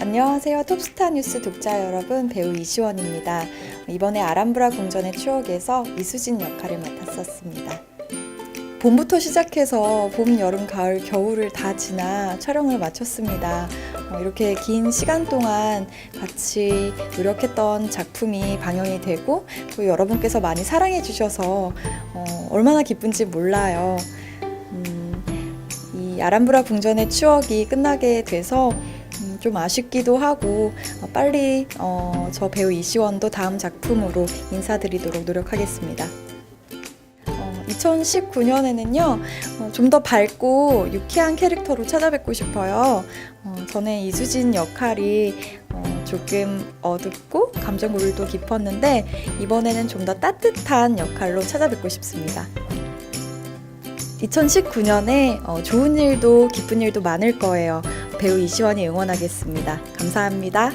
안녕하세요. 톱스타 뉴스 독자 여러분, 배우 이시원입니다. 이번에 아람브라 궁전의 추억에서 이수진 역할을 맡았었습니다. 봄부터 시작해서 봄, 여름, 가을, 겨울을 다 지나 촬영을 마쳤습니다. 어, 이렇게 긴 시간 동안 같이 노력했던 작품이 방영이 되고 또 여러분께서 많이 사랑해 주셔서 어, 얼마나 기쁜지 몰라요. 음, 이 아람브라 궁전의 추억이 끝나게 돼서 음, 좀 아쉽기도 하고 어, 빨리 어, 저 배우 이시원도 다음 작품으로 인사드리도록 노력하겠습니다. 2019년에는요, 어, 좀더 밝고 유쾌한 캐릭터로 찾아뵙고 싶어요. 어, 전에 이수진 역할이 어, 조금 어둡고 감정골도 깊었는데, 이번에는 좀 더 따뜻한 역할로 찾아뵙고 싶습니다. 2019년에 어, 좋은 일도 기쁜 일도 많을 거예요. 배우 이시원이 응원하겠습니다. 감사합니다.